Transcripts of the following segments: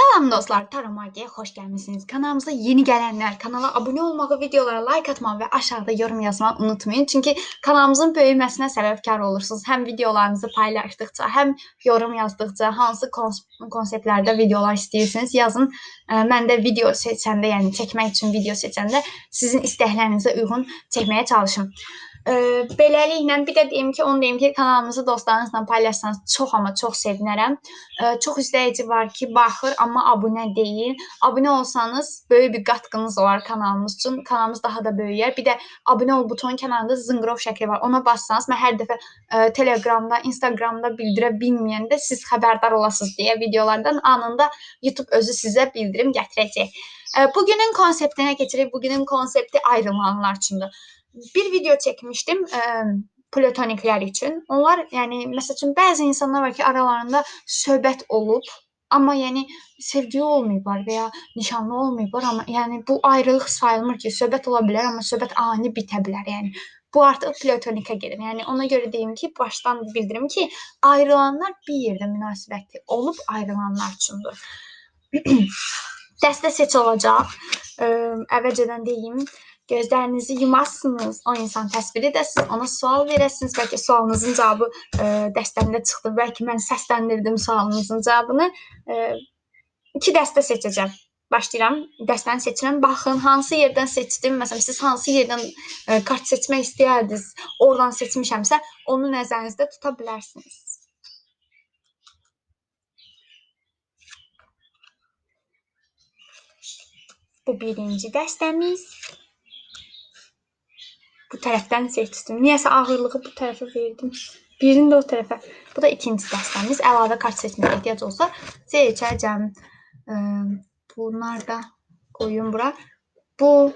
Salam dostlar, Tara Magi'ye hoş gelmişsiniz. Kanalımıza yeni gelenler, kanala abone olmağı, videolara like atmağı ve aşağıda yorum yazmağı unutmayın. Çünkü kanalımızın böyümesine səbəbkar olursunuz. Hem videolarınızı paylaştıkça, hem yorum yazdıkça, hansı kons- konseptlərdə videolar istəyirsiniz yazın. Ee, Mən də video seçəndə, yəni çəkmək üçün video seçəndə sizin istəklərinizə uyğun çəkməyə çalışım. Ee, beləliklə bir də deyim ki, onu deyim ki, kanalımızı dostlarınızla paylaşsanız çox amma çox sevinərəm. Ee, çox izləyici var ki, baxır amma abunə deyil. Abunə olsanız böyük bir qatqınız olar kanalımız üçün. Kanalımız daha da böyüyər. Bir də abunə ol butonu kənarında zınqrov şəkli var. Ona bassanız mən hər dəfə ə, Telegramda, Instagramda bildirə bilməyəndə siz xəbərdar olasınız deyə videolardan anında YouTube özü sizə bildirim gətirəcək. Bugünün konseptinə keçirik. Bugünün konsepti ayrılanlar üçündür. Bir video çəkmişdim ə, platoniklər üçün. Onlar, yəni məsəl üçün bəzi insanlar var ki, aralarında söhbət olub, amma yəni sevgili olmayıblar və ya nişanlı olmayıblar, amma yəni bu ayrılıq sayılmır ki, söhbət ola bilər, amma söhbət ani bitə bilər. Yəni bu artıq platonikə gedir. Yəni ona görə deyim ki, başdan bildirim ki, ayrılanlar bir yerdə münasibətli olub ayrılanlar üçündür. Dəstə seç olacaq. Ə, əvvəlcədən deyim, gözlərinizi yumarsınız, o insan təsvir edəsiniz, ona sual verəsiniz. Bəlkə sualınızın cavabı ə, dəstəmdə çıxdı, bəlkə mən səsləndirdim sualınızın cavabını. Ə, iki dəstə seçəcəm. Başlayıram. Dəstəni seçirəm. Baxın hansı yerdən seçdim. Məsələn, siz hansı yerdən ə, kart seçmək istəyərdiniz, oradan seçmişəmsə, onu nəzərinizdə tuta bilərsiniz. Bu birinci dəstəmiz. Bu tərəfdən seçdim. Niyəsə ağırlığı bu tərəfə verdim. Birini də o tərəfə. Bu da ikinci dəstəmiz. Əlavə kart seçməyə ehtiyac olsa seçəcəm. Ə, Bunlar da qoyum bura. Bu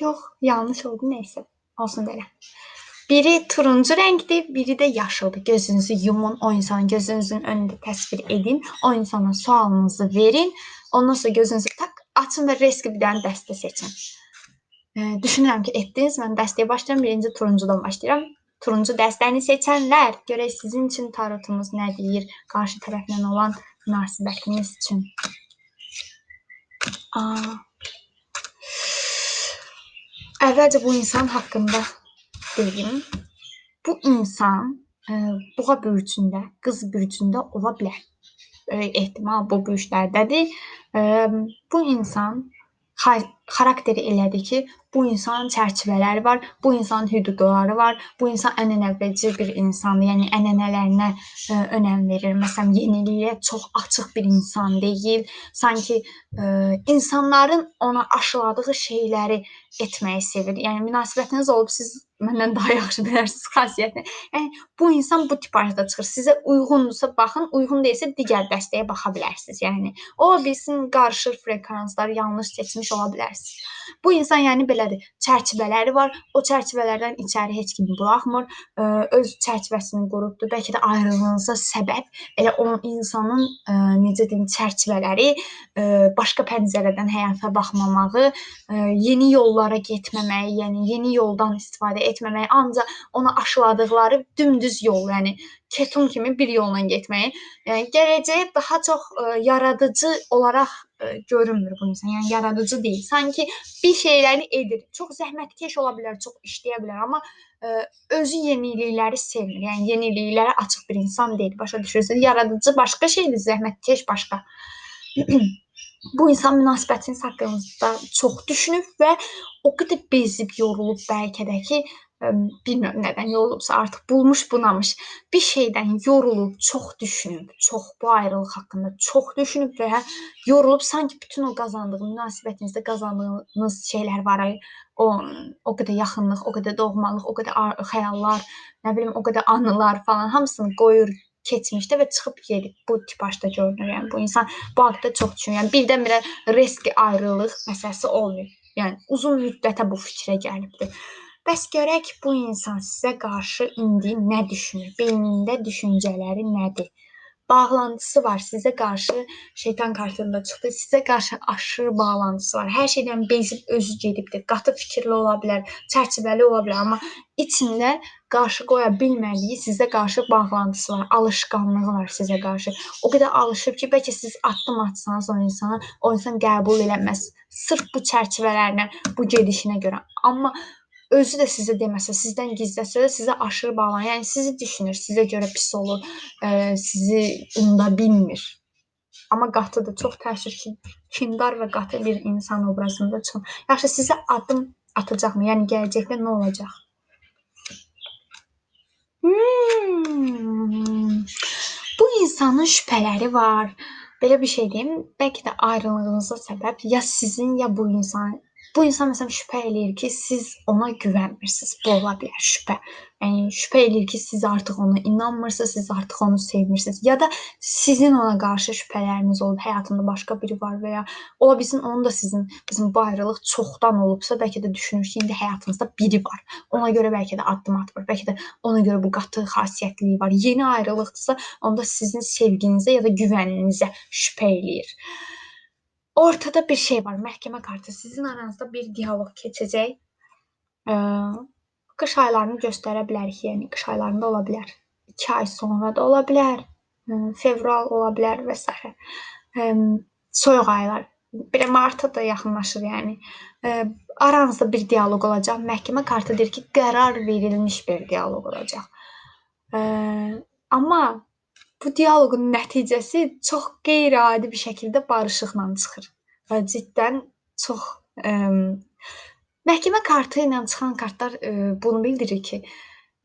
yox, yanlış oldu nəysə. Olsun belə. Biri turuncu rəngdir, biri də yaşıldır. Gözünüzü yumun, o insanı gözünüzün önündə təsvir edin. O insana sualınızı verin. Ondan sonra gözünüzü tak açın və riskli bir dənə dəstə seçin. Ee, düşünürəm ki, etdiniz. Mən dəstəyə başlayıram. Birinci turuncudan başlayıram. Turuncu dəstəni seçənlər, görək sizin üçün tarotumuz nə deyir? Qarşı tərəflə olan münasibətiniz üçün. Aa. Əvvəlcə bu insan haqqında deyim. Bu insan e, boğa bürcündə, qız bürcündə ola bilər. Böyük ehtimal bu bürclərdədir. E, bu insan xar- xarakteri elədir ki, bu insanın çərçivələri var, bu insanın hüquqları var, bu insan ənənəvici bir insandır, yəni ənənələrinə ə, önəm verir. Məsələn, yeniliyə çox açıq bir insan deyil. Sanki ə, insanların ona aşıladığı şeyləri etməyi sevir. Yəni münasibətiniz olub siz məndən daha yaxşı bilərsiniz xasiyyətini. Yəni bu insan bu tiparda çıxır. Sizə uyğundursa baxın, uyğun deyilsə digər dəstəyə baxa bilərsiniz. Yəni ola bilsin qarışır frekanslar, yanlış seçmiş ola bilərsiniz. Bu insan yəni belədir. Çərçivələri var. O çərçivələrdən içəri heç kim buraxmır. Ə, öz çərçivəsini qurubdur. Bəlkə də ayrılığınıza səbəb elə o insanın ə, necə deyim, çərçivələri, ə, başqa pəncərədən həyata baxmamağı, ə, yeni yollara getməməyi, yəni yeni yoldan istifadə etməməyi, ancaq ona aşıladıqları dümdüz yol, yəni ketum kimi bir yolla getməyi. Yəni gələcəyi daha çox ə, yaradıcı olaraq ə, görünmür bu insan. Yəni yaradıcı deyil. Sanki bir şeyləri edir. Çox zəhmətkeş ola bilər, çox işləyə bilər, amma ə, özü yenilikləri sevmir. Yəni yeniliklərə açıq bir insan deyil. Başa düşürsüz? Yaradıcı başqa şeydir, zəhmətkeş başqa. bu insan münasibətiniz haqqında çox düşünüb və o qədər bezib, yorulub bəlkə də ki, bilmirəm nədən yorulubsa artıq bulmuş, bunamış. Bir şeydən yorulub, çox düşünüb, çox bu ayrılıq haqqında çox düşünüb və yorulub sanki bütün o qazandığı münasibətinizdə qazandığınız şeylər var. O o qədər yaxınlıq, o qədər doğmalıq, o qədər ar- xəyallar, nə bilim, o qədər anılar falan hamısını qoyur keçmişdə və çıxıb gedib. Bu tipajda görünür. Yəni bu insan bu haqda çox düşünür. Yəni birdən-birə riski ayrılıq məsələsi olmuyor. Yəni uzun müddətə bu fikrə gəlibdir. Bəs görək bu insan sizə qarşı indi nə düşünür? Beynində düşüncələri nədir? bağlantısı var. Sizə qarşı şeytan kartında çıxdı. Sizə qarşı aşırı bağlantısı var. Hər şeydən bezib özü gedibdir. Qatı fikirli ola bilər, çərçivəli ola bilər, amma içində qarşı qoya bilmədiyi sizə qarşı bağlantısı var, alışqanlığı var sizə qarşı. O qədər alışıb ki, bəlkə siz addım atsanız o insana, o insan qəbul eləməz. Sırf bu çərçivələrlə, bu gedişinə görə. Amma özü də sizə deməsə, sizdən gizləsə də sizə aşırı bağlanır. Yəni sizi düşünür, sizə görə pis olur, ə, sizi unuda bilmir. Amma qatıdır. Çox təəssüf ki, kindar və qatı bir insan obrazında çıxın. Yaxşı, sizə addım atacaqmı? Yəni gələcəkdə nə olacaq? Hmm. Bu insanın şübhələri var. Belə bir şey deyim, bəlkə də ayrılığınıza səbəb ya sizin, ya bu insan bu insan məsələn şübhə eləyir ki, siz ona güvənmirsiniz. Bu ola bilər şübhə. Yəni şübhə eləyir ki, siz artıq ona inanmırsınız, siz artıq onu sevmirsiniz. Ya da sizin ona qarşı şübhələriniz olub, həyatında başqa biri var və ya ola bilsin onun da sizin bizim bu ayrılıq çoxdan olubsa, bəlkə də düşünür ki, indi həyatınızda biri var. Ona görə bəlkə də addım atmır. Bəlkə də ona görə bu qatı xasiyyətliyi var. Yeni ayrılıqdırsa, onda sizin sevginizə ya da güvəninizə şübhə eləyir. Ortada bir şey var. Məhkəmə kartı. Sizin aranızda bir dialoq keçəcək. Ə, qış aylarını göstərə bilərik. Yəni qış aylarında ola bilər. 2 ay sonra da ola bilər. Ə, fevral ola bilər və s. Ə, soyuq aylar. Belə marta da yaxınlaşır yəni. Ə, aranızda bir dialoq olacaq. Məhkəmə kartı deyir ki, qərar verilmiş bir dialoq olacaq. Ə, amma bu dialoqun nəticəsi çox qeyri-adi bir şəkildə barışıqla çıxır. Və ciddən çox ə, məhkəmə kartı ilə çıxan kartlar ə, bunu bildirir ki,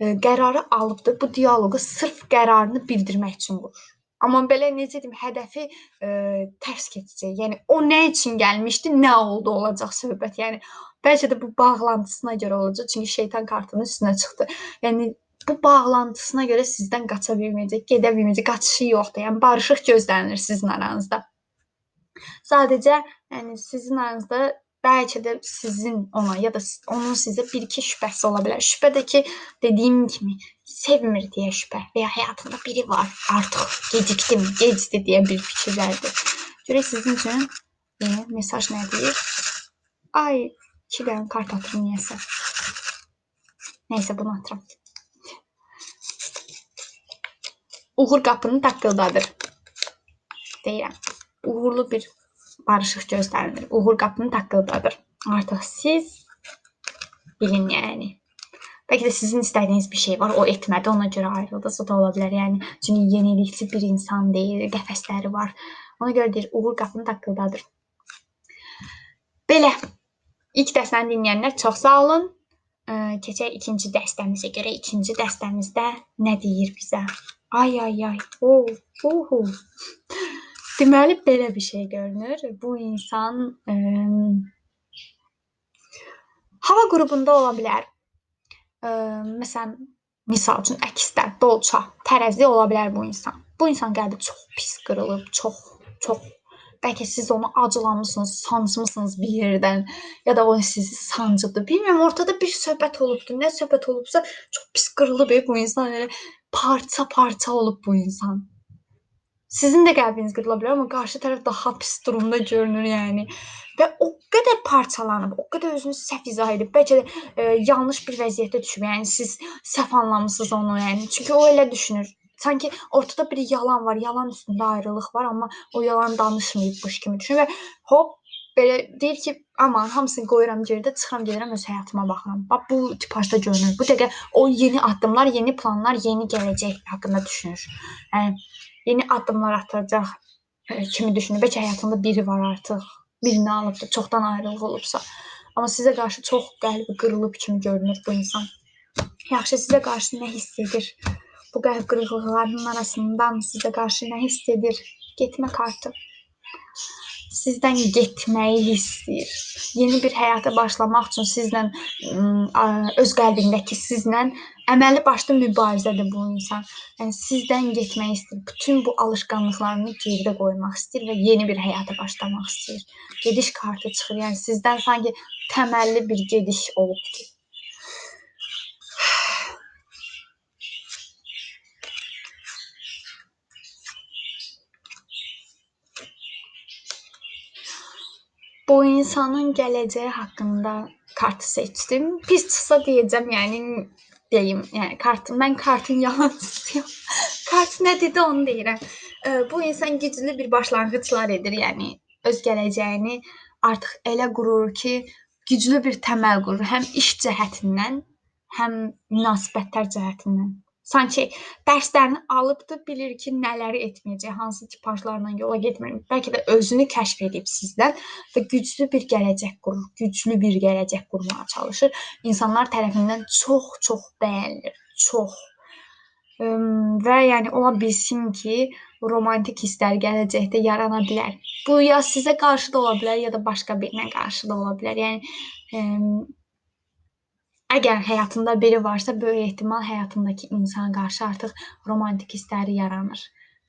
ə, qərarı alıbdı. Bu dialoqu sırf qərarını bildirmək üçün vurur. Amma belə necə deyim, hədəfi ə, tərs keçəcək. Yəni o nə üçün gəlmişdi, nə oldu olacaq söhbət. Yəni bəlkə də bu bağlantısına görə olacaq. Çünki şeytan kartının üstünə çıxdı. Yəni bu bağlantısına görə sizdən qaça bilməyəcək, gedə bilməyəcək, qaçışı yoxdur. Yəni barışıq gözlənilir sizin aranızda. Sadəcə, yəni sizin aranızda bəlkə də sizin ona ya da onun sizə bir-iki şübhəsi ola bilər. Şübhə də ki, dediyim kimi sevmir deyə şübhə və ya həyatında biri var, artıq gecikdim, gecdi deyə bir fikirlərdir. Görək sizin üçün yəni, mesaj nə deyir? Ay, iki dənə kart atıram niyəsə. Nəysə bunu atıram. Uğur qapını taqqıldadır. Deyirəm. Uğurlu bir barışıq gözlənilir. Uğur qapını taqqıldadır. Artıq siz bilin yəni. Bəlkə də sizin istədiyiniz bir şey var, o etmədi, ona görə ayrıldınız. O da ola bilər. Yəni çünki yenilikçi bir insan deyil, qəfəsləri var. Ona görə deyir, uğur qapını taqqıldadır. Belə. İlk dəstəni dinləyənlər çox sağ olun. Keçək ikinci dəstəmizə görə. İkinci dəstəmizdə nə deyir bizə? Ay ay ay. Oh, uhu. Deməli belə bir şey görünür. Bu insan ə, hava qrupunda ola bilər. Ə, məsələn, misal üçün əksdə, dolça, tərəzi ola bilər bu insan. Bu insan qəlbi çox pis qırılıb, çox çox bəlkə siz onu acılamısınız, sancmısınız bir yerdən ya da o sizi sancıdı. Bilmirəm, ortada bir söhbət olubdu. Nə söhbət olubsa çox pis qırılıb bu insan. Elə parça-parça olub bu insan. Sizin də qəlbiniz qırıla bilər, amma qarşı tərəf daha pis durumda görünür, yəni. Və o qədər parçalanıb, o qədər özünü səhv izah edib, bəlkə də e, yanlış bir vəziyyətə düşüb. Yəni siz səhv anlamısınız onu, yəni. Çünki o elə düşünür. Sanki ortada bir yalan var, yalan üstündə ayrılıq var, amma o yalan danışmayıbmış kimi düşünür və hop belə deyir ki, aman hamısını qoyuram geridə, çıxıram gedirəm öz həyatıma baxıram. Bax bu tipajda görünür. Bu dəqiqə o yeni addımlar, yeni planlar, yeni gələcək haqqında düşünür. Yəni yeni addımlar atacaq e, kimi düşünür. Bəlkə həyatında biri var artıq. Birini alıbdı, çoxdan ayrılıq olubsa. Amma sizə qarşı çox qəlbi qırılıb kimi görünür bu insan. Yaxşı, sizə qarşı nə hiss edir? Bu qəlb qırıqlıqlarının arasından sizə qarşı nə hiss edir? Getmə kartı sizdən getməyi istəyir. Yeni bir həyata başlamaq üçün sizlə öz qəlbindəki sizlə əməli başlı mübarizədir bu insan. Yəni sizdən getmək istəyir. Bütün bu alışqanlıqlarını geridə qoymaq istəyir və yeni bir həyata başlamaq istəyir. Gediş kartı çıxır. Yəni sizdən sanki təməlli bir gediş olubdur. Bu insanın gələcəyi haqqında kart seçdim. Pis çıxsa deyəcəm, yəni deyim, yəni kartın mən kartın yalancısıyam. Kart nə dedi onu deyirəm. Bu insan güclü bir başlanğıclar edir, yəni öz gələcəyini artıq elə qurur ki, güclü bir təməl qurur, həm iş cəhətindən, həm münasibətlər cəhətindən. Sanki dərslərini alıbdı, bilir ki, nələri etməyəcək, hansı tipajlarla yola getmir. Bəlkə də özünü kəşf edib sizdən və güclü bir gələcək qurur, güclü bir gələcək qurmağa çalışır. İnsanlar tərəfindən çox-çox bəyənilir, çox. Və yəni ola bilsin ki, romantik hisslər gələcəkdə yarana bilər. Bu ya sizə qarşı da ola bilər, ya da başqa birinə qarşı da ola bilər. Yəni Əgər həyatında biri varsa, böyük ehtimal həyatındakı insana qarşı artıq romantik hissləri yaranır.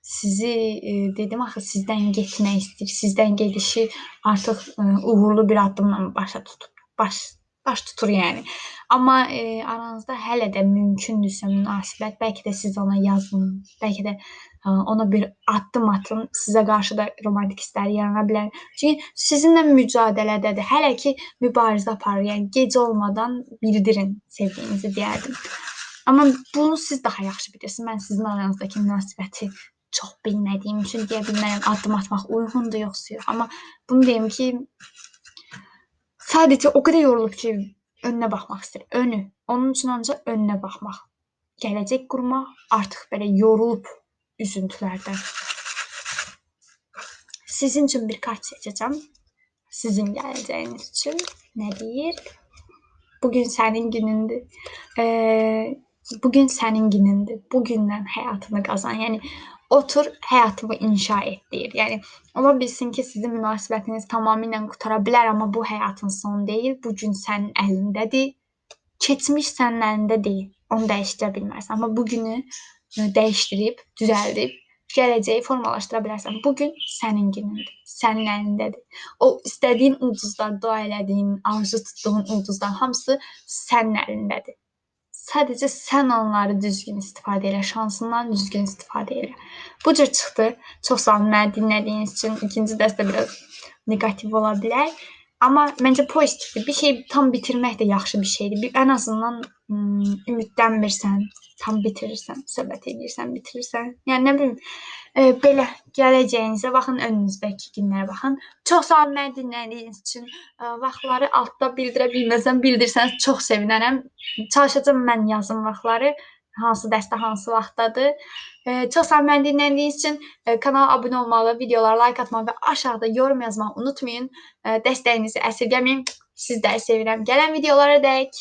Sizi e, dedim axı sizdən getmək istəyir, sizdən gedişi artıq e, uğurlu bir addımla başa tutub, baş baş tutur yəni. Amma e, aranızda hələ də mümkündürsə münasibət, bəlkə də siz ona yazın, bəlkə də ona bir addım atın, sizə qarşı da romantik hisslər yarana bilər. Çünki sizinlə mücadilədədir. Hələ ki mübarizə aparır. Yəni gec olmadan bildirin sevdiyinizi deyərdim. Amma bunu siz daha yaxşı bilirsiniz. Mən sizin aranızdakı münasibəti çox bilmədiyim üçün deyə bilmərəm addım atmaq uyğundur yoxsa yox. Amma bunu deyim ki, sadəcə o qədər yorulub ki, önünə baxmaq istəyir. Önü. Onun üçün ancaq önünə baxmaq. Gələcək qurmaq artıq belə yorulub üzüntülərdən. Sizin üçün bir kart seçəcəm. Sizin gələcəyiniz üçün nə deyir? Bugün sənin günündür. Ee, bugün sənin günündür. Bugündən həyatını qazan. Yəni otur həyatımı inşa et deyir. Yəni ola bilsin ki, sizin münasibətiniz tamamilə qutara bilər, amma bu həyatın sonu deyil. Bu gün sənin əlindədir. Keçmiş sənin əlində deyil. Onu dəyişdirə bilmərsən, amma bu günü dəyişdirib, düzəldib gələcəyi formalaşdıra bilərsən. Bu gün sənin günündür, sənin əlindədir. O istədiyin ulduzlar, dua elədiyin, arzu tutduğun ulduzlar hamısı sənin əlindədir. Sadəcə sən onları düzgün istifadə elə, şansından düzgün istifadə elə. Bu cür çıxdı. Çox sağ olun məni dinlədiyiniz üçün. İkinci dərsdə biraz negativ ola bilər. Amma məncə pozitivdir. Bir şey tam bitirmək də yaxşı bir şeydir. Bir, ən azından ümidlənmirsən, tam bitirirsən, söhbət edirsən, bitirirsən. Yəni nə bilim, e, belə gələcəyinizə baxın, önünüzdəki günlərə baxın. Çox sağ olun məni dinlədiyiniz üçün. E, vaxtları altda bildirə bilməsəm, bildirsəniz çox sevinərəm. Çalışacağam mən yazım vaxtları hansı dərsdə hansı vaxtdadır. E, çox sağ olun məni dinlədiyiniz üçün. E, kanala abunə olmalı, videolara like atmağı və aşağıda yorum yazmağı unutmayın. E, dəstəyinizi əsirgəməyin. Sizləri sevirəm. Gələn videolara dək.